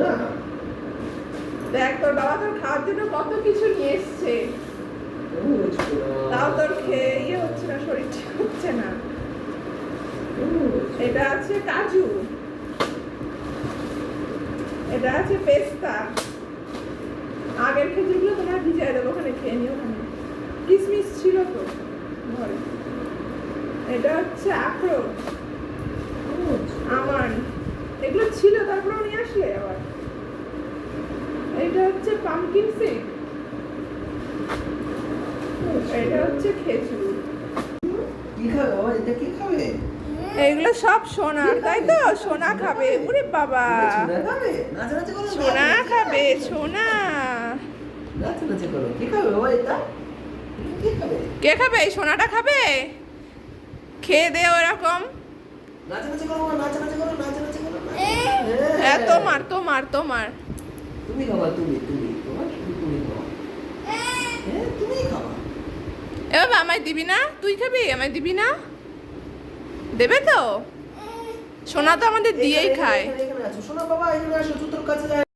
না? দেখ, তোর বাবা তোর খাওয়ার জন্য কত কিছু নিয়ে এসছে। তাও তোর খেয়ে ইয়ে হচ্ছে না, শরীর ঠিক হচ্ছে না। এটা আছে কাজু। এটা আছে পেস্তা। আগের খেজুরগুলো তোমার ভিজায় দেবো, ওখানে খেয়ে নিও ওখানে। কিসমিস ছিল তো ঘরে। এটা হচ্ছে আখরোট। ছিল নিয়ে আসলে আবার। এটা হচ্ছে পামকিন সিড এটা হচ্ছে খেজুর। এগুলো সব সোনার তাই তো? সোনা খাবে। ওরে বাবা। সোনা খাবে সোনা। কি খাবে এই সোনাটা খাবে? খেয়ে দে ওরকম। নাচানাচি করো নাচানাচি করো নাচানাচি করো হ্যাঁ তোমার তোমার তোমার। তুমি খাবা তুমি তুমি। তোমার তুমি খাবা? হ্যাঁ তুমি খাবা। এ বাবা আমায় দিবি না? তুই খাবি? আমায় দিবি না? দেবে তো? সোনা তো আমাদের দিয়েই খায়। বাবা এখানে আসো কাছে